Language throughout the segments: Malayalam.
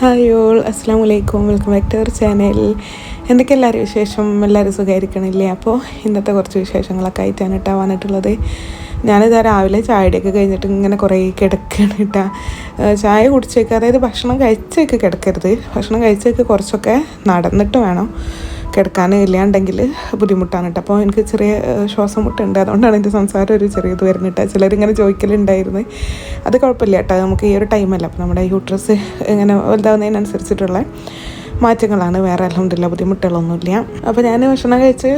ഹായ് ഓൾ അസ്സാം വലൈക്കും welcome back to our channel എന്തൊക്കെ എല്ലാവരും വിശേഷം? എല്ലാവരും സുഖമായിരിക്കണില്ലേ അപ്പോൾ ഇന്നത്തെ കുറച്ച് വിശേഷങ്ങളൊക്കെ ആയിട്ടാണ് കേട്ടോ വന്നിട്ടുള്ളത്. ഞാനിതാ രാവിലെ ചായയുടെയൊക്കെ കഴിഞ്ഞിട്ട് ഇങ്ങനെ കുറേ കിടക്കുകയാണ് കേട്ടോ ചായ കുടിച്ചേക്ക് അതായത് ഭക്ഷണം കഴിച്ചേക്ക് കിടക്കരുത്. ഭക്ഷണം കഴിച്ചേക്ക് കുറച്ചൊക്കെ നടന്നിട്ട് വേണം. കിടക്കാൻ ഇല്ലാണ്ടെങ്കിൽ ബുദ്ധിമുട്ടാണ് കേട്ടോ. അപ്പോൾ എനിക്ക് ചെറിയ ശ്വാസം മുട്ടുണ്ട് അതുകൊണ്ടാണ് എന്റെ സംസാരം ഒരു ചെറിയ ഇത് വരുന്നത് കേട്ടോ. ചിലരിങ്ങനെ ചോദിക്കലുണ്ടായിരുന്നു. അത് കുഴപ്പമില്ല കേട്ടോ. നമുക്ക് ഈ ഒരു ടൈമല്ല അപ്പോൾ നമ്മുടെ യൂട്രസ് ഇങ്ങനെ വലുതാവുന്നതിനനുസരിച്ചിട്ടുള്ള മാറ്റങ്ങളാണ്. വേറെ അലഹമില്ല ബുദ്ധിമുട്ടുകളൊന്നുമില്ല. അപ്പോൾ ഞാൻ ഭക്ഷണം കഴിച്ച്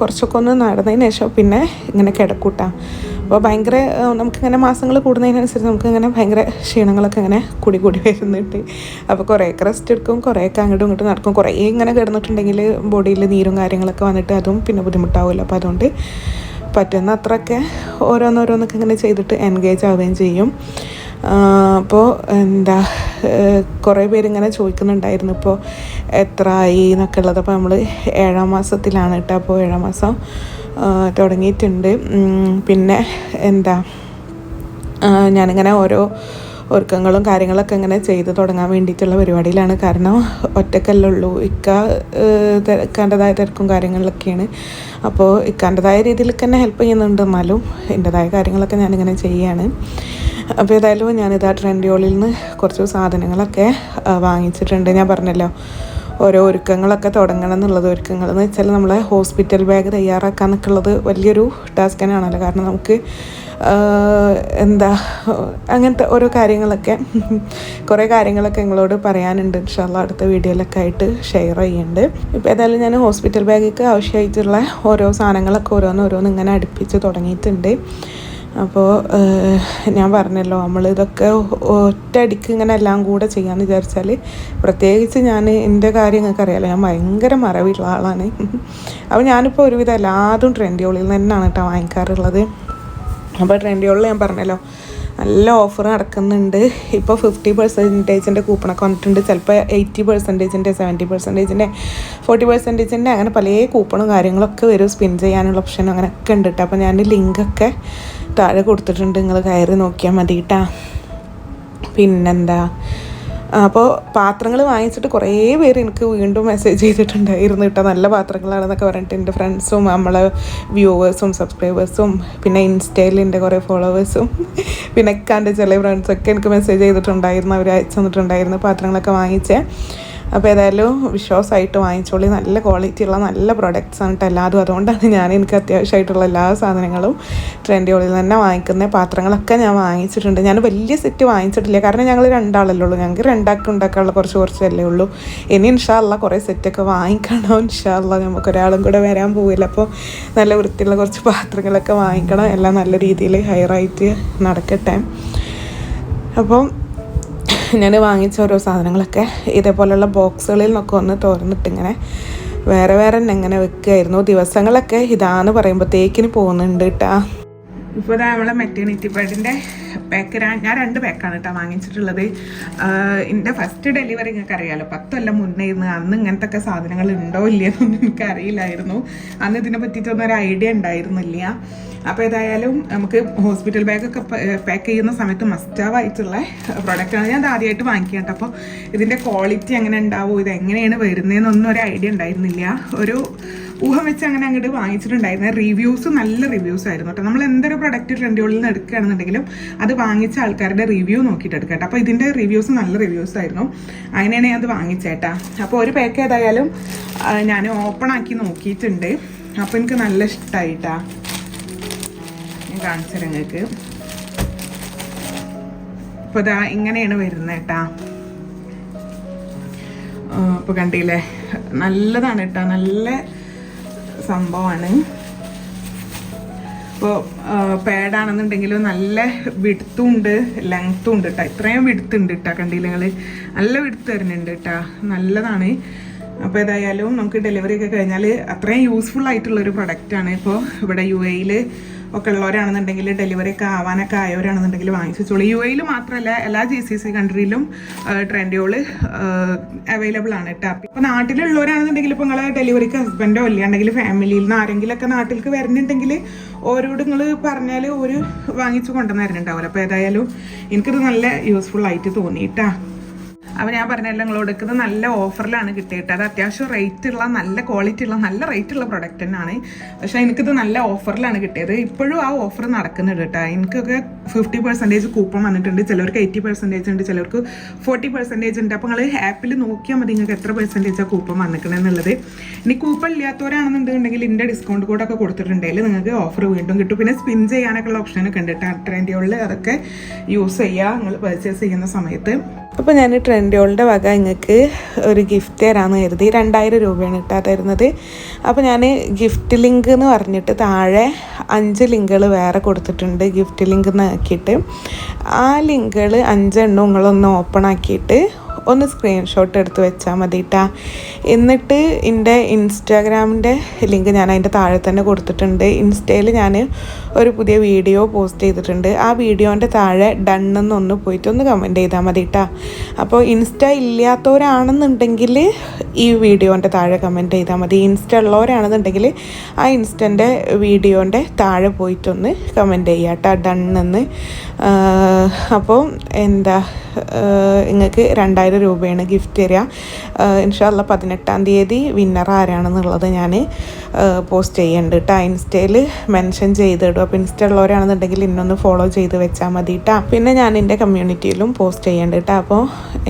കുറച്ചൊക്കെ ഒന്ന് നടന്നതിന് ശേഷം പിന്നെ ഇങ്ങനെ കിടക്കൂട്ടാം അപ്പോൾ ഭയങ്കര നമുക്കിങ്ങനെ മാസങ്ങൾ കൂടുന്നതിനനുസരിച്ച് നമുക്കിങ്ങനെ ഭയങ്കര ക്ഷീണങ്ങളൊക്കെ ഇങ്ങനെ കൂടി കൂടി വരുന്നുണ്ട്. അപ്പോൾ കുറേയൊക്കെ റെസ്റ്റ് എടുക്കും കുറേയൊക്കെ അങ്ങോട്ടും ഇങ്ങോട്ടും നടക്കും. കുറേ ഇങ്ങനെ കിടന്നിട്ടുണ്ടെങ്കിൽ ബോഡിയിൽ നീരും കാര്യങ്ങളൊക്കെ വന്നിട്ട് അതും പിന്നെ ബുദ്ധിമുട്ടാവില്ല. അപ്പോൾ അതുകൊണ്ട് പറ്റുന്ന അത്രയൊക്കെ ഓരോന്നോരോന്നൊക്കെ ഇങ്ങനെ ചെയ്തിട്ട് എൻഗേജ് ആവുകയും ചെയ്യും. അപ്പോൾ എന്താ കുറേ പേരിങ്ങനെ ചോദിക്കുന്നുണ്ടായിരുന്നു. ഇപ്പോൾ എത്ര ആയി എന്നൊക്കെ ഉള്ളത്. അപ്പോൾ നമ്മൾ ഏഴാം മാസത്തിലാണ് കേട്ടോ. അപ്പോൾ ഏഴാം മാസം തുടങ്ങിയിട്ടുണ്ട്. പിന്നെ എന്താ ഞാനിങ്ങനെ ഓരോ ഒരുക്കങ്ങളും കാര്യങ്ങളൊക്കെ ഇങ്ങനെ ചെയ്ത് തുടങ്ങാൻ വേണ്ടിയിട്ടുള്ള പരിപാടിയിലാണ്. കാരണം ഒറ്റക്കല്ലേ ഉള്ളൂ. ഇക്ക ഇക്കാന്റെതായ തിരക്കും കാര്യങ്ങളിലൊക്കെയാണ്. അപ്പോൾ ഇക്കാന്റെതായ രീതിയിൽ തന്നെ ഹെൽപ്പ് ചെയ്യുന്നുണ്ട്. എന്നാലും എന്റെതായ കാര്യങ്ങളൊക്കെ ഞാനിങ്ങനെ ചെയ്യുകയാണ് അപ്പോൾ ഏതായാലും ഞാനിതാ ട്രെൻഡിയോളിൽ നിന്ന് കുറച്ച് സാധനങ്ങളൊക്കെ വാങ്ങിച്ചിട്ടുണ്ട്. ഞാൻ പറഞ്ഞല്ലോ ഓരോ ഒരുക്കങ്ങളൊക്കെ തുടങ്ങണം എന്നുള്ളത് ഒരുക്കങ്ങൾ. എന്ന് വെച്ചാൽ നമ്മളെ ഹോസ്പിറ്റൽ ബാഗ് തയ്യാറാക്കുക എന്നൊക്കെയുള്ളത് വലിയൊരു ടാസ്ക് തന്നെയാണല്ലോ കാരണം നമുക്ക് എന്താ അങ്ങനത്തെ ഓരോ കാര്യങ്ങളൊക്കെ കുറേ കാര്യങ്ങളൊക്കെ നിങ്ങളോട് പറയാനുണ്ട്. ഇൻഷാല്ല അടുത്ത വീഡിയോയിലൊക്കെ ആയിട്ട് ഷെയർ ചെയ്യുന്നുണ്ട്. ഇപ്പോൾ ഏതായാലും ഞാൻ ഹോസ്പിറ്റൽ ബാഗിക്ക് ആവശ്യമായിട്ടുള്ള ഓരോ സാധനങ്ങളൊക്കെ ഓരോന്ന് ഓരോന്ന് ഇങ്ങനെ അടുപ്പിച്ച് തുടങ്ങിയിട്ടുണ്ട്. അപ്പോൾ ഞാൻ പറഞ്ഞല്ലോ നമ്മൾ ഇതൊക്കെ ഒറ്റയടിക്ക് ഇങ്ങനെ എല്ലാം കൂടെ ചെയ്യാമെന്ന് വിചാരിച്ചാൽ പ്രത്യേകിച്ച് ഞാൻ എന്റെ കാര്യം നിങ്ങൾക്ക് അറിയാലോ ഞാൻ ഭയങ്കര മറവിയുള്ള ആളാണ്. അപ്പോൾ ഞാനിപ്പോൾ ഒരുവിധം എല്ലാതും ട്രെൻഡിയോളിൽ നിന്ന് തന്നെയാണ് കേട്ടോ വാങ്ങിക്കാറുള്ളത്. അപ്പോൾ ട്രെൻഡിയോളിൽ ഞാൻ പറഞ്ഞല്ലോ നല്ല ഓഫർ നടക്കുന്നുണ്ട്. ഇപ്പോൾ ഫിഫ്റ്റി പെർസെന്റേജിന്റെ കൂപ്പണൊക്കെ വന്നിട്ടുണ്ട്. ചിലപ്പോൾ എയ്റ്റി പെർസെന്റേജിന്റെ സെവന്റി പെർസെന്റേജിന്റെ ഫോർട്ടി പെർസെന്റേജിന്റെ അങ്ങനെ പല കൂപ്പണും കാര്യങ്ങളൊക്കെ വരും. സ്പിൻ ചെയ്യാനുള്ള ഓപ്ഷൻ അങ്ങനെയൊക്കെ ഉണ്ട് കേട്ടോ അപ്പോൾ ഞാൻ ലിങ്കൊക്കെ താഴെ കൊടുത്തിട്ടുണ്ട്. നിങ്ങൾ കയറി നോക്കിയാൽ മതി കേട്ടോ പിന്നെന്താ? അപ്പോൾ പാത്രങ്ങൾ വാങ്ങിച്ചിട്ട് കുറേ പേര് എനിക്ക് വീണ്ടും മെസ്സേജ് ചെയ്തിട്ടുണ്ടായിരുന്നു. കേട്ടോ നല്ല പാത്രങ്ങളാണെന്നൊക്കെ പറഞ്ഞിട്ട് എന്റെ ഫ്രണ്ട്സും നമ്മളെ വ്യൂവേഴ്സും സബ്സ്ക്രൈബേഴ്സും പിന്നെ ഇൻസ്റ്റയിൽ എന്റെ കുറേ ഫോളോവേഴ്സും പിന്നെ എക്കാന്റെ ചില ഫ്രണ്ട്സൊക്കെ എനിക്ക് മെസ്സേജ് ചെയ്തിട്ടുണ്ടായിരുന്നു. അവർ അയച്ചു തന്നിട്ടുണ്ടായിരുന്നു പാത്രങ്ങളൊക്കെ വാങ്ങിച്ചേ. അപ്പോൾ ഏതായാലും വിശ്വാസമായിട്ട് വാങ്ങിച്ചോളി. നല്ല ക്വാളിറ്റി ഉള്ള നല്ല പ്രൊഡക്ട്സ് ആണ് കേട്ടോ എല്ലാതും. അതുകൊണ്ടാണ് ഞാൻ എനിക്ക് അത്യാവശ്യമായിട്ടുള്ള എല്ലാ സാധനങ്ങളും ട്രെൻഡിയോളിൽ തന്നെ വാങ്ങിക്കുന്ന. പാത്രങ്ങളൊക്കെ ഞാൻ വാങ്ങിച്ചിട്ടുണ്ട്. ഞാൻ വലിയ സെറ്റ് വാങ്ങിച്ചിട്ടില്ല. കാരണം ഞങ്ങൾ രണ്ടാളല്ലേ ഉള്ളൂ. ഞങ്ങൾക്ക് രണ്ടാക്കി ഉണ്ടാക്കാനുള്ള കുറച്ച് കുറച്ചല്ലേ ഉള്ളൂ. ഇനി ഇൻഷാല്ല കുറേ സെറ്റൊക്കെ വാങ്ങിക്കണം. ഇൻഷാല്ല നമുക്ക് ഒരാളും കൂടെ വരാൻ പോവില്ല. അപ്പോൾ നല്ല വൃത്തിയുള്ള കുറച്ച് പാത്രങ്ങളൊക്കെ വാങ്ങിക്കണം. എല്ലാം നല്ല രീതിയിൽ ഹയറായിട്ട് നടക്കട്ടെ. അപ്പം ഞാൻ വാങ്ങിച്ച ഓരോ സാധനങ്ങളൊക്കെ ഇതേപോലെയുള്ള ബോക്സുകളിൽ നിന്നൊക്കെ ഒന്ന് തുറന്നിട്ടിങ്ങനെ വേറെ വേറെ തന്നെ ഇങ്ങനെ വെക്കുമായിരുന്നു ദിവസങ്ങളൊക്കെ ഇതാന്ന് പറയുമ്പോഴത്തേക്കിന് പോകുന്നുണ്ട് കേട്ടാ ഇപ്പോൾ ഇതാ നമ്മളെ മെറ്റേണിറ്റി പാഡിന്റെ പാക്ക് ഞാൻ രണ്ട് പാക്കാണ് കേട്ടോ വാങ്ങിച്ചിട്ടുള്ളത്. എന്റെ ഫസ്റ്റ് ഡെലിവറി നിങ്ങൾക്ക് അറിയാമല്ലോ പത്തൊല്ലം മുന്നേ ഇരുന്ന് അന്ന് ഇങ്ങനത്തെ ഒക്കെ സാധനങ്ങൾ ഉണ്ടോ ഇല്ലയെന്നൊന്നും എനിക്ക് അറിയില്ലായിരുന്നു അന്ന് ഇതിനെ പറ്റിയിട്ടൊന്നും ഒരു ഐഡിയ ഉണ്ടായിരുന്നില്ല. അപ്പോൾ ഏതായാലും നമുക്ക് ഹോസ്പിറ്റൽ ബാഗൊക്കെ പാക്ക് ചെയ്യുന്ന സമയത്ത് മസ്റ്റാവായിട്ടുള്ള പ്രൊഡക്റ്റാണ് ഞാൻ ആദ്യമായിട്ട് വാങ്ങിക്കേണ്ട അപ്പോൾ ഇതിന്റെ ക്വാളിറ്റി എങ്ങനെ ഉണ്ടാവും ഇത് എങ്ങനെയാണ് വരുന്നതെന്നൊന്നും ഒരു ഐഡിയ ഉണ്ടായിരുന്നില്ല. ഒരു ഊഹം വെച്ച് അങ്ങനെ അങ്ങോട്ട് വാങ്ങിച്ചിട്ടുണ്ടായിരുന്നു. റിവ്യൂസ് നല്ല റിവ്യൂസ് ആയിരുന്നു കേട്ടോ നമ്മൾ എന്തൊരു പ്രൊഡക്റ്റ് ട്രെൻഡുകളിൽ നിന്ന് എടുക്കുകയാണെന്നുണ്ടെങ്കിലും അത് വാങ്ങിച്ച ആൾക്കാരുടെ റിവ്യൂ നോക്കിയിട്ട് എടുക്കാം കേട്ടോ അപ്പോൾ ഇതിന്റെ റിവ്യൂസ് നല്ല റിവ്യൂസ് ആയിരുന്നു. അങ്ങനെയാണ് ഞാൻ അത് വാങ്ങിച്ചേട്ടാ. അപ്പോൾ ഒരു പാക്ക് ഏതായാലും ഞാൻ ഓപ്പൺ ആക്കി നോക്കിയിട്ടുണ്ട്. അപ്പോൾ എനിക്ക് നല്ല ഇഷ്ടമായിട്ടാ ഞാൻ കാണിച്ചു നിങ്ങൾക്ക് അപ്പോൾ ഇതാ ഇങ്ങനെയാണ് വരുന്നത് കേട്ടാ അപ്പോൾ കണ്ടില്ലേ? നല്ലതാണ് കേട്ടോ നല്ല സംഭവമാണ്. ഇപ്പോൾ പാഡാണെന്നുണ്ടെങ്കിലും നല്ല വിടുത്തും ഉണ്ട് ലെങ്ത്തും ഉണ്ട് കേട്ടോ ഇത്രയും വിടുത്തുണ്ട് കേട്ടോ കണ്ടില്ല നിങ്ങൾ നല്ല വിടുത്ത് തരുന്നുണ്ട് കേട്ടോ നല്ലതാണ്. അപ്പോൾ ഏതായാലും നമുക്ക് ഡെലിവറി ഒക്കെ കഴിഞ്ഞാൽ അത്രയും യൂസ്ഫുൾ ആയിട്ടുള്ളൊരു പ്രൊഡക്റ്റാണ് ഇപ്പോൾ ഇവിടെ യു എയിൽ ഒക്കെ ഉള്ളവരാണെന്നുണ്ടെങ്കിൽ ഡെലിവറി ഒക്കെ ആവാനൊക്കെ ആയവരാണെന്നുണ്ടെങ്കിൽ വാങ്ങിച്ചോളൂ യു എയിൽ മാത്രമല്ല എല്ലാ ജി സി സി കൺട്രിയിലും ട്രെൻഡുകൾ അവൈലബിൾ ആണ് കേട്ടോ ഇപ്പൊ നാട്ടിലുള്ളവരാണെന്നുണ്ടെങ്കിൽ ഇപ്പോൾ നിങ്ങളെ ഡെലിവറിക്ക് ഹസ്ബൻഡോ ഇല്ലാണ്ടെങ്കിൽ ഫാമിലിയിൽ നിന്ന് ആരെങ്കിലുമൊക്കെ നാട്ടിലേക്ക് വരുന്നുണ്ടെങ്കിൽ ഓരോട് നിങ്ങൾ പറഞ്ഞാൽ ഒരു വാങ്ങിച്ചു കൊണ്ടുവന്ന് തരുന്നുണ്ടാവില്ല അപ്പോൾ ഏതായാലും എനിക്കിത് നല്ല യൂസ്ഫുൾ ആയിട്ട് തോന്നിയിട്ടാ അപ്പോൾ ഞാൻ പറഞ്ഞല്ലോ നിങ്ങൾ എടുക്കുന്നത് നല്ല ഓഫറിലാണ് കിട്ടിയിട്ട്. അത് അത്യാവശ്യം റേറ്റ് ഉള്ള നല്ല ക്വാളിറ്റി ഉള്ള നല്ല റേറ്റ് ഉള്ള പ്രൊഡക്റ്റ് തന്നെയാണ്. പക്ഷേ എനിക്കിത് നല്ല ഓഫറിലാണ് കിട്ടിയത്. ഇപ്പോഴും ആ ഓഫർ നടക്കുന്നുണ്ട് കേട്ടോ. എനിക്കൊക്കെ ഫിഫ്റ്റി പെർസെന്റേജ് കൂപ്പൺ വന്നിട്ടുണ്ട്. ചിലർക്ക് എയ്റ്റി പെർസെന്റേജ് ഉണ്ട് ചിലർക്ക് ഫോർട്ടി പെർസെന്റേജ് ഉണ്ട്. അപ്പോൾ നിങ്ങൾ ആപ്പിൽ നോക്കിയാൽ മതി നിങ്ങൾക്ക് എത്ര പെർസെന്റേജ് കൂപ്പൺ വന്നിക്കണമെന്നുള്ളത് ഇനി കൂപ്പൺ ഇല്ലാത്തവരാണെന്നുണ്ടെങ്കിൽ ഇതിന്റെ ഡിസ്കൗണ്ട് കോഡൊക്കെ കൊടുത്തിട്ടുണ്ടെങ്കിൽ നിങ്ങൾക്ക് ഓഫർ വീണ്ടും കിട്ടും. പിന്നെ സ്പിൻ ചെയ്യാനൊക്കെ ഉള്ള ഓപ്ഷനൊക്കെ ഉണ്ട്. കേട്ടോ ട്രെൻഡുകളിൽ അതൊക്കെ യൂസ് ചെയ്യുക നിങ്ങൾ പർച്ചേസ് ചെയ്യുന്ന സമയത്ത്. അപ്പോൾ ഞാൻ ട്രെൻഡോളുടെ വക നിങ്ങൾക്ക് ഒരു ഗിഫ്റ്റ് തരാമെന്ന് കരുതി. രണ്ടായിരം രൂപയാണ് ഇട്ടാ തരുന്നത്. അപ്പോൾ ഞാൻ ഗിഫ്റ്റ് ലിങ്ക് എന്ന് പറഞ്ഞിട്ട് താഴെ അഞ്ച് ലിങ്കുകൾ വേറെ കൊടുത്തിട്ടുണ്ട് ഗിഫ്റ്റ് ലിങ്ക് എന്ന് ആക്കിയിട്ട്. ആ ലിങ്കുകൾ അഞ്ചെണ്ണം നിങ്ങളൊന്ന് ഓപ്പൺ ആക്കിയിട്ട് ഒന്ന് സ്ക്രീൻഷോട്ട് എടുത്ത് വെച്ചാൽ മതി കേട്ടാ എന്നിട്ട് എന്റെ ഇൻസ്റ്റാഗ്രാമിന്റെ ലിങ്ക് ഞാൻ അതിന്റെ താഴെ തന്നെ കൊടുത്തിട്ടുണ്ട്. ഇൻസ്റ്റയിൽ ഞാൻ ഒരു പുതിയ വീഡിയോ പോസ്റ്റ് ചെയ്തിട്ടുണ്ട്. ആ വീഡിയോന്റെ താഴെ ഡൺ എന്നൊന്ന് പോയിട്ട് ഒന്ന് കമന്റ് ചെയ്താൽ മതി കേട്ടാ അപ്പോൾ ഇൻസ്റ്റ ഇല്ലാത്തവരാണെന്നുണ്ടെങ്കിൽ ഈ വീഡിയോന്റെ താഴെ കമന്റ് ചെയ്താൽ മതി. ഇൻസ്റ്റ ഉള്ളവരാണെന്നുണ്ടെങ്കിൽ ആ ഇൻസ്റ്റന്റെ വീഡിയോന്റെ താഴെ പോയിട്ടൊന്ന് കമന്റ് ചെയ്യുക കേട്ടോ ഡണ്ണെന്ന് അപ്പോൾ എന്താ നിങ്ങൾക്ക് രണ്ടായിരം രൂപയാണ് ഗിഫ്റ്റ് തരിക. ഇൻഷാല്ല പതിനെട്ടാം തീയതി വിന്നർ ആരാണെന്നുള്ളത് ഞാൻ പോസ്റ്റ് ചെയ്യുന്നുണ്ട് കേട്ടോ ഇൻസ്റ്റയിൽ മെൻഷൻ ചെയ്തിടും. അപ്പോൾ ഇൻസ്റ്റ ഉള്ളവരാണെന്നുണ്ടെങ്കിൽ ഇന്നൊന്ന് ഫോളോ ചെയ്ത് വെച്ചാൽ മതി കേട്ടോ പിന്നെ ഞാൻ എന്റെ കമ്മ്യൂണിറ്റിയിലും പോസ്റ്റ് ചെയ്യുന്നുണ്ട് കേട്ടോ അപ്പോൾ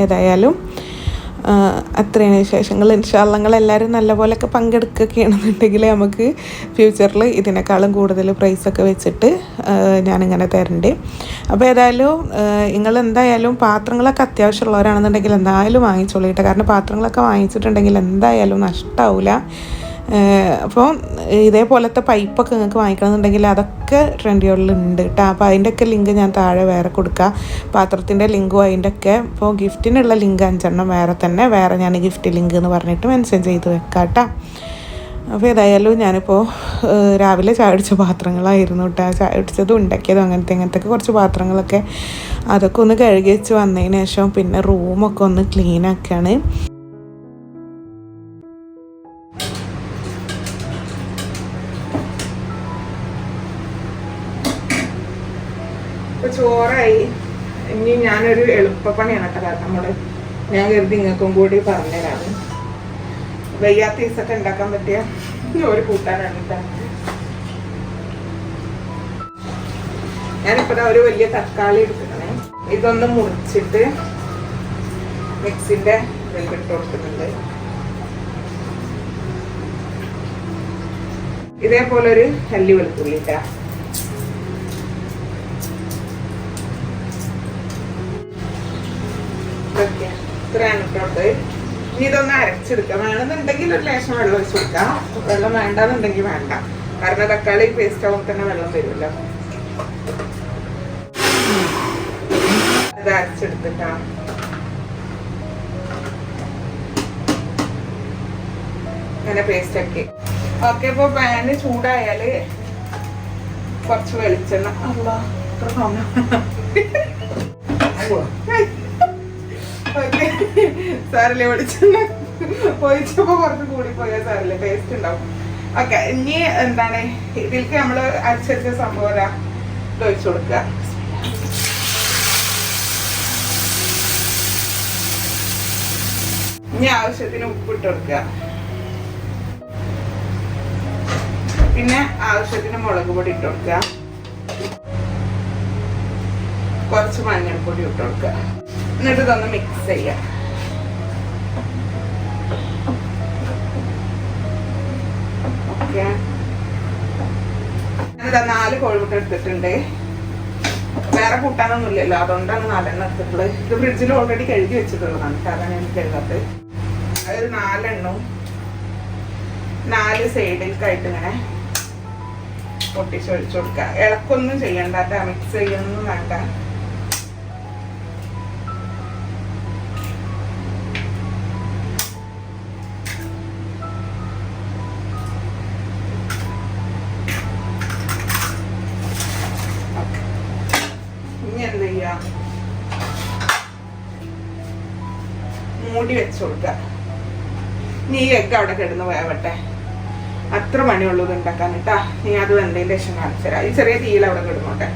ഏതായാലും അത്രയാണ് വിശേഷങ്ങൾ. ഇൻഷാല്ലങ്ങൾ എല്ലാവരും നല്ലപോലെയൊക്കെ പങ്കെടുക്കുകയാണെന്നുണ്ടെങ്കിൽ നമുക്ക് ഫ്യൂച്ചറിൽ ഇതിനേക്കാളും കൂടുതൽ പ്രൈസൊക്കെ വെച്ചിട്ട് ഞാനിങ്ങനെ തരണ്ട്. അപ്പോൾ ഏതായാലും നിങ്ങൾ എന്തായാലും പാത്രങ്ങളൊക്കെ അത്യാവശ്യമുള്ളവരാണെന്നുണ്ടെങ്കിൽ എന്തായാലും വാങ്ങിച്ചോളിട്ടെ. കാരണം പാത്രങ്ങളൊക്കെ വാങ്ങിച്ചിട്ടുണ്ടെങ്കിൽ എന്തായാലും നഷ്ടമാവില്ല അപ്പോൾ ഇതേപോലത്തെ പൈപ്പൊക്കെ നിങ്ങൾക്ക് വാങ്ങിക്കണമെന്നുണ്ടെങ്കിൽ അതൊക്കെ ട്രെൻഡിയോളിലുണ്ട് കേട്ടോ അപ്പോൾ അതിന്റെയൊക്കെ ലിങ്ക് ഞാൻ താഴെ വേറെ കൊടുക്കാം. പാത്രത്തിന്റെ ലിങ്കും അതിന്റെയൊക്കെ. ഇപ്പോൾ ഗിഫ്റ്റിനുള്ള ലിങ്ക് അഞ്ചെണ്ണം വേറെ തന്നെ. വേറെ ഞാൻ ഗിഫ്റ്റ് ലിങ്ക് എന്ന് പറഞ്ഞിട്ട് മെൻഷൻ ചെയ്ത് വെക്കാം കേട്ടോ അപ്പോൾ ഏതായാലും ഞാനിപ്പോൾ രാവിലെ ചായ അടിച്ച പാത്രങ്ങളായിരുന്നു കേട്ടോ ചായ അടിച്ചതും ഉണ്ടാക്കിയതും അങ്ങനത്തെ അങ്ങനത്തെ കുറച്ച് പാത്രങ്ങളൊക്കെ അതൊക്കെ ഒന്ന് കഴുകി വെച്ച് വന്നതിന് ശേഷം പിന്നെ റൂമൊക്കെ ഒന്ന് ക്ലീൻ ഞാനൊരു എളുപ്പപ്പണിയാണ് കേട്ടോ നമ്മൾ ഞാൻ കരുതി നിങ്ങൾക്കും കൂടി പറഞ്ഞതാണ് വയ്യാത്ത ദിവസമൊക്കെ ഉണ്ടാക്കാൻ പറ്റിയ ഒരു കൂട്ടാനാണ് കേട്ടോ. ഞാനിപ്പോ ഒരു വലിയ തക്കാളി എടുക്കണേ ഇതൊന്ന് മുറിച്ചിട്ട് മിക്സിന്റെ ഇതിലിട്ട് കൊടുക്കുന്നുണ്ട്. ഇതേപോലെ ഒരു അല്ലി വെളുത്തുള്ളി ഇത്രയാണ് ഇനി ഇതൊന്ന് അരച്ചെടുക്കാം. വേണമെന്നുണ്ടെങ്കിൽ ഒരു ലേശം വെള്ളം ഒഴിച്ച് കൊടുക്കാം. വെള്ളം വേണ്ടെന്നുണ്ടെങ്കിൽ വേണ്ട. കാരണം തക്കാളി പേസ്റ്റ് ആവുമ്പോൾ തന്നെ വെള്ളം വരുമല്ലോ. ഇത് അരച്ചെടുത്തിട്ടാ. അങ്ങനെ പേസ്റ്റ് ആക്കി. ഓക്കെ ഇപ്പൊ പാന് ചൂടായാൽ കുറച്ച് വെളിച്ചെണ്ണ. അല്ലാ പോയിച്ചപ്പോ വെളിച്ചെണ്ണ ഒഴിച്ചപ്പോ കുറച്ച് കൂടി പോയാൽ സാറില്ലേ ടേസ്റ്റ് ഉണ്ടാവും. ഓക്കെ ഇനി എന്താണ് ഇതിലേക്ക് നമ്മൾ അരച്ചരച്ച സംഭവം ഒഴിച്ചു കൊടുക്കുക. ഇനി ആവശ്യത്തിന് ഉപ്പിട്ട് കൊടുക്കുക. പിന്നെ ആവശ്യത്തിന് മുളക് പൊടി ഇട്ട് കൊടുക്കുക. കുറച്ച് മഞ്ഞൾപ്പൊടി ഇട്ട് കൊടുക്കുക. എന്നിട്ട് ഇതൊന്ന് മിക്സ് ചെയ്യാം. നാല് കോഴിമുട്ട എടുത്തിട്ടുണ്ട്. വേറെ കൂട്ടാനൊന്നും ഇല്ലല്ലോ അതുകൊണ്ടാണ് നാലെണ്ണം എടുത്തിട്ടുള്ളത്. ഇത് ഫ്രിഡ്ജിൽ ഓൾറെഡി കഴുകി വെച്ചിട്ടുള്ളതാണ്. കാരണം എനിക്ക് കഴുകാത്ത അതൊരു നാലെണ്ണവും നാല് സൈഡിലേക്കായിട്ട് ഇങ്ങനെ പൊട്ടിച്ചൊഴിച്ചു കൊടുക്കുക. ഇളക്കൊന്നും ചെയ്യണ്ട മിക്സ് ചെയ്യൊന്നും വേണ്ട. കൊടുക്കുക നീ എഗ് അവിടെ കിടന്ന് പോയാവട്ടെ അത്ര മണിയുള്ളത് ഉണ്ടാക്കാൻ കേട്ടാ. നീ അത് വെന്തതിന്റെ ലക്ഷം കാണിച്ചു തരാം. ഈ ചെറിയ തീയിൽ അവിടെ കിടന്നോട്ടെ.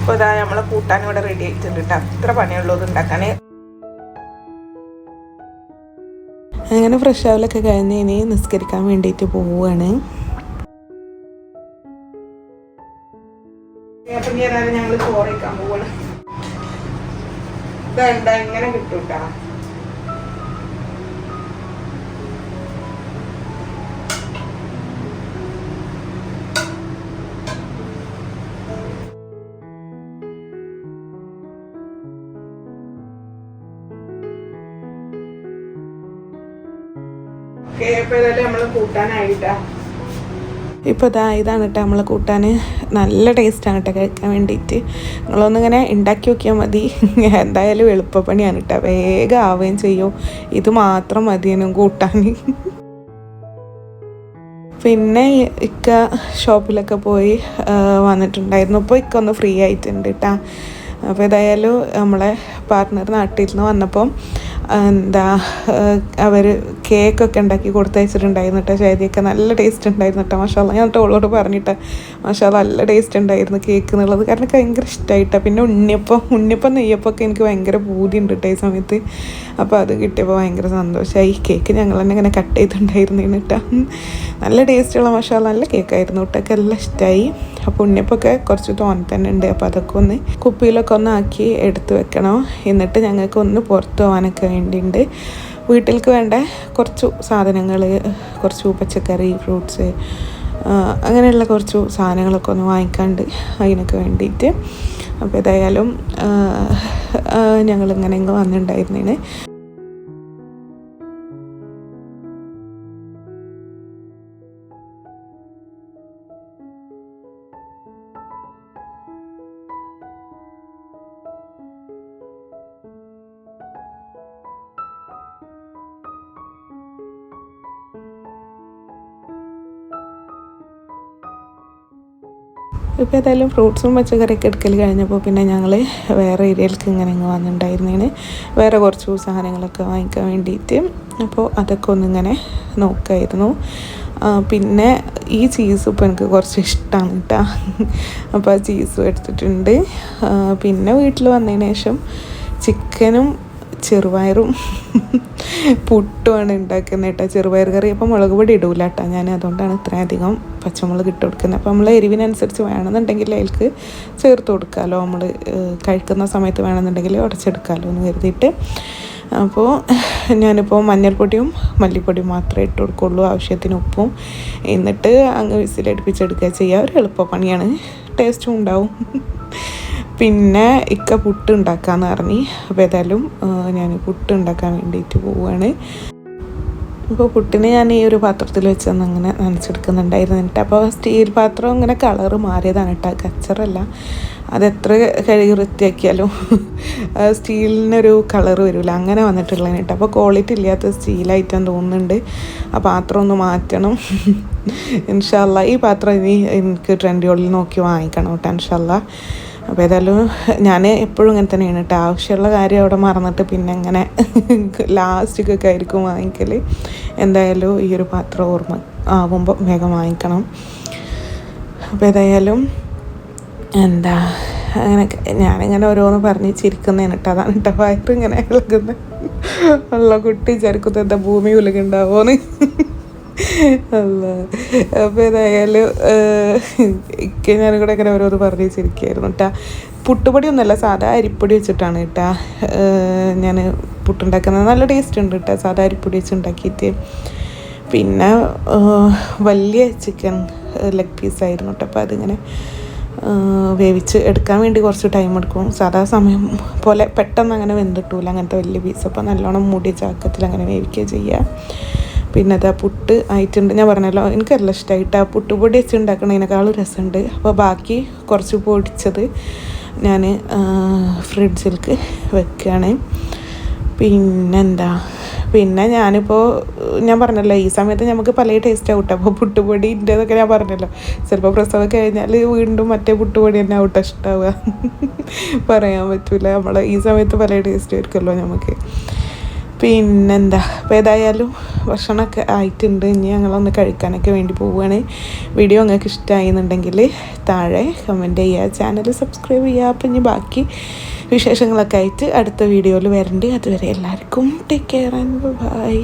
അപ്പോൾ ഇതാ നമ്മളെ കൂട്ടാൻ ഇവിടെ റെഡി ആയിട്ടുണ്ട് കേട്ടോ. അത്ര പണിയുള്ളത് ഉണ്ടാക്കാന് അങ്ങനെ ഫ്രഷ് ആവലൊക്കെ കഴിഞ്ഞ് ഇനി നിസ്കരിക്കാൻ വേണ്ടിയിട്ട് പോവുകയാണ്. ഇതെന്താ ഇങ്ങനെ കിട്ടൂട്ടാ? ഏതായാലും നമ്മൾ കൂട്ടാനായിട്ടാ. ഇപ്പോൾ ഇതാ ഇതാണ് കേട്ടോ നമ്മൾ കൂട്ടാൻ. നല്ല ടേസ്റ്റാണ് കേട്ടോ കഴിക്കാൻ വേണ്ടിയിട്ട്. നിങ്ങളൊന്നിങ്ങനെ ഉണ്ടാക്കി നോക്കിയാൽ മതി. എന്തായാലും എളുപ്പപ്പണിയാണ് കേട്ടോ. വേഗം ആവുകയും ചെയ്യും. ഇത് മാത്രം മതിയനും കൂട്ടാൻ. പിന്നെ ഇക്ക ഷോപ്പിലൊക്കെ പോയി വന്നിട്ടുണ്ടായിരുന്നു. ഇപ്പോൾ ഇക്ക ഒന്ന് ഫ്രീ ആയിട്ടുണ്ട് കേട്ടോ. അപ്പോൾ ഏതായാലും നമ്മളെ പാർട്ട്ണർ നാട്ടിൽ നിന്ന് വന്നപ്പം എന്താ അവർ കേക്കൊക്കെ ഉണ്ടാക്കി കൊടുത്തയച്ചിട്ടുണ്ടായിരുന്നു കേട്ടോ ശൈതിയൊക്കെ നല്ല ടേസ്റ്റ് ഉണ്ടായിരുന്നു കേട്ടോ മഷാല ഞാൻ എന്നിട്ട് അവളോട് പറഞ്ഞിട്ട് മഷാല നല്ല ടേസ്റ്റ് ഉണ്ടായിരുന്നു കേക്ക് എന്നുള്ളത്. കാരണം എനിക്ക് ഭയങ്കര ഇഷ്ടമായിട്ടാണ് പിന്നെ ഉണ്ണിയപ്പം ഉണ്ണിയപ്പം നെയ്യപ്പമൊക്കെ എനിക്ക് ഭയങ്കര പൂതിയുണ്ട് കേട്ടോ ഈ സമയത്ത്. അപ്പോൾ അത് കിട്ടിയപ്പോൾ ഭയങ്കര സന്തോഷമായി കേക്ക് ഞങ്ങൾ തന്നെ ഇങ്ങനെ കട്ട് ചെയ്തിട്ടുണ്ടായിരുന്നു കേട്ടോ. നല്ല ടേസ്റ്റുള്ള മസാല നല്ല കേക്കായിരുന്നു. ഒട്ടൊക്കെ എല്ലാം ഇഷ്ടമായി അപ്പോൾ ഉണ്ണിയപ്പൊക്കെ കുറച്ച് തോനെ തന്നെ ഉണ്ട്. അപ്പോൾ അതൊക്കെ ഒന്ന് കുപ്പിയിലൊക്കെ ഒന്ന് ആക്കി എടുത്ത് വെക്കണം. എന്നിട്ട് ഞങ്ങൾക്ക് ഒന്ന് പുറത്ത് പോകാനൊക്കെ വേണ്ടിയുണ്ട്. വീട്ടിലേക്ക് വേണ്ട കുറച്ച് സാധനങ്ങൾ കുറച്ച് പച്ചക്കറി ഫ്രൂട്ട്സ് അങ്ങനെയുള്ള കുറച്ച് സാധനങ്ങളൊക്കെ ഒന്ന് വാങ്ങിക്കാണ്ട് അതിനൊക്കെ വേണ്ടിയിട്ട്. അപ്പോൾ ഏതായാലും ഞങ്ങളിങ്ങനെ ഇങ്ങ് വന്നിട്ടുണ്ടായിരുന്നേന്. ഇപ്പോൾ ഏതായാലും ഫ്രൂട്ട്സും പച്ചക്കറിയൊക്കെ എടുക്കൽ കഴിഞ്ഞപ്പോൾ പിന്നെ ഞങ്ങൾ വേറെ ഏരിയയിലേക്ക് ഇങ്ങനെ ഇങ്ങ് വന്നിട്ടുണ്ടായിരുന്നേന്. വേറെ കുറച്ച് സാധനങ്ങളൊക്കെ വാങ്ങിക്കാൻ വേണ്ടിയിട്ട്. അപ്പോൾ അതൊക്കെ ഒന്നിങ്ങനെ നോക്കായിരുന്നു. പിന്നെ ഈ ചീസ് ഇപ്പോൾ എനിക്ക് കുറച്ച് ഇഷ്ടമാണ് കേട്ടോ. അപ്പോൾ ആ ചീസും എടുത്തിട്ടുണ്ട്. പിന്നെ വീട്ടിൽ വന്നതിന് ശേഷം ചിക്കനും ചെറുപയറും പുട്ടുമാണ് ഉണ്ടാക്കുന്നത് കേട്ടോ. ചെറുപയർ കറി. അപ്പോൾ മുളക് പൊടി ഇടൂല കേട്ടോ. ഞാൻ അതുകൊണ്ടാണ് ഇത്രയധികം പച്ചമുളക് ഇട്ട് കൊടുക്കുന്നത്. അപ്പോൾ നമ്മൾ എരിവിനനുസരിച്ച് വേണമെന്നുണ്ടെങ്കിൽ അതിൽക്ക് ചേർത്ത് കൊടുക്കാമല്ലോ നമ്മൾ കഴിക്കുന്ന സമയത്ത് വേണമെന്നുണ്ടെങ്കിൽ ഉടച്ചെടുക്കാമല്ലോ എന്ന് കരുതിയിട്ട്. അപ്പോൾ ഞാനിപ്പോൾ മഞ്ഞൾപ്പൊടിയും മല്ലിപ്പൊടിയും മാത്രമേ ഇട്ട് കൊടുക്കുള്ളൂ. ആവശ്യത്തിന് ഉപ്പും. എന്നിട്ട് അങ്ങ് വിസിലടുപ്പിച്ചെടുക്കുക. ചെയ്യുക ഒരു എളുപ്പപ്പണിയാണ് ടേസ്റ്റും ഉണ്ടാവും. പിന്നെ ഇക്ക പുട്ട് ഉണ്ടാക്കാന്ന് പറഞ്ഞു. അപ്പോൾ ഏതായാലും ഞാൻ പുട്ട് ഉണ്ടാക്കാൻ വേണ്ടിയിട്ട് പോവുകയാണ് അപ്പോൾ പുട്ടിനെ ഞാൻ ഈ ഒരു പാത്രത്തിൽ വെച്ചൊന്ന് അങ്ങനെ നനച്ചെടുക്കുന്നുണ്ടായിരുന്നു എന്നിട്ട്. അപ്പോൾ സ്റ്റീൽ പാത്രം ഇങ്ങനെ കളറ് മാറിയതാണ് കേട്ടോ കച്ചറല്ല. അതെത്ര കഴുകി വൃത്തിയാക്കിയാലും സ്റ്റീലിനൊരു കളർ വരില്ല അങ്ങനെ വന്നിട്ടുള്ളതാണ് കേട്ടോ അപ്പോൾ ക്വാളിറ്റി ഇല്ലാത്ത സ്റ്റീലായിട്ടാണ് തോന്നുന്നുണ്ട്. ആ പാത്രം ഒന്ന് മാറ്റണം. ഇൻഷല്ല ഈ പാത്രം ഇനി എനിക്ക് ട്രെൻഡുകളിൽ നോക്കി വാങ്ങിക്കണം കേട്ടോ ഇൻഷല്ല അപ്പോൾ ഏതായാലും ഞാൻ എപ്പോഴും ഇങ്ങനെ തന്നെയാണ് കേട്ടോ ആവശ്യമുള്ള കാര്യം അവിടെ മറന്നിട്ട് പിന്നെ അങ്ങനെ ലാസ്റ്റൊക്കെ ആയിരിക്കും വാങ്ങിക്കൽ എന്തായാലും ഈ ഒരു പാത്രം ഓർമ്മ ആവുമ്പോൾ വേഗം വാങ്ങിക്കണം. അപ്പോൾ ഏതായാലും എന്താ അങ്ങനെ ഞാനിങ്ങനെ ഓരോന്ന് പറഞ്ഞ് ചിരിക്കുന്നതാണ് കേട്ടോ അതാണ് കേട്ടോ വയറിങ്ങനെ ഇളകുന്നത് ഉള്ള കുട്ടി വിചാരിക്കുന്നത് എന്താ ഭൂമി ഉലകുണ്ടാവോന്ന്. അല്ല അപ്പോൾ ഏതായാലും ഇക്ക ഞാനും കൂടെ ഇങ്ങനെ ഓരോന്ന് പറഞ്ഞ് വെച്ചിരിക്കുകയായിരുന്നു കേട്ടാ പുട്ടുപൊടി ഒന്നുമല്ല സാധാ അരിപ്പൊടി വെച്ചിട്ടാണ് കേട്ടാ ഞാൻ പുട്ടുണ്ടാക്കുന്നത്. നല്ല ടേസ്റ്റ് ഉണ്ട് കേട്ടോ സാധാ അരിപ്പൊടി വെച്ച് ഉണ്ടാക്കിയിട്ട്. പിന്നെ വലിയ ചിക്കൻ ലെഗ് പീസായിരുന്നു കേട്ടോ അപ്പോൾ അതിങ്ങനെ വേവിച്ച് എടുക്കാൻ വേണ്ടി കുറച്ച് ടൈം എടുക്കും. സാധാ സമയം പോലെ പെട്ടെന്ന് അങ്ങനെ വെന്തിട്ടൂല. അങ്ങനത്തെ വലിയ പീസ് അപ്പോൾ നല്ലോണം മുടി ചാക്കത്തിൽ അങ്ങനെ വേവിക്കുക ചെയ്യുക പിന്നെ അതാ പുട്ട് ആയിട്ടുണ്ട്. ഞാൻ പറഞ്ഞല്ലോ എനിക്കല്ല ഇഷ്ടമായിട്ട് ആ പുട്ടുപൊടി വെച്ച് ഉണ്ടാക്കണതിനേക്കാളും രസമുണ്ട്. അപ്പോൾ ബാക്കി കുറച്ച് പൊടിച്ചത് ഞാൻ ഫ്രിഡ്ജിലേക്ക് വെക്കുകയാണ് പിന്നെന്താ? പിന്നെ ഞാനിപ്പോൾ ഞാൻ പറഞ്ഞല്ലോ ഈ സമയത്ത് നമുക്ക് പല ടേസ്റ്റ് ആവട്ടെ. അപ്പോൾ പുട്ടുപൊടി ഇന്റെതൊക്കെ ഞാൻ പറഞ്ഞല്ലോ. ചിലപ്പോൾ പ്രസവം കഴിഞ്ഞാൽ വീണ്ടും മറ്റേ പുട്ടുപൊടി തന്നെ ആവട്ടെ ഇഷ്ടമാവുക പറയാൻ പറ്റില്ല നമ്മൾ ഈ സമയത്ത് പല ടേസ്റ്റ് ആയിരിക്കുമല്ലോ നമുക്ക് പിന്നെന്താ? അപ്പോൾ ഏതായാലും ഭക്ഷണമൊക്കെ ആയിട്ടുണ്ട്. ഇനി ഞങ്ങളൊന്ന് കഴിക്കാനൊക്കെ വേണ്ടി പോവുകയാണ്. വീഡിയോ നിങ്ങൾക്ക് ഇഷ്ടമായിരുന്നുണ്ടെങ്കിൽ താഴെ കമന്റ് ചെയ്യുക. ചാനൽ സബ്സ്ക്രൈബ് ചെയ്യുക. അപ്പം ഇനി ബാക്കി വിശേഷങ്ങളൊക്കെ ആയിട്ട് അടുത്ത വീഡിയോയിൽ വരണ്ട്. അതുവരെ എല്ലാവർക്കും ടേക്ക് കെയർ ആൻഡ് ബൈ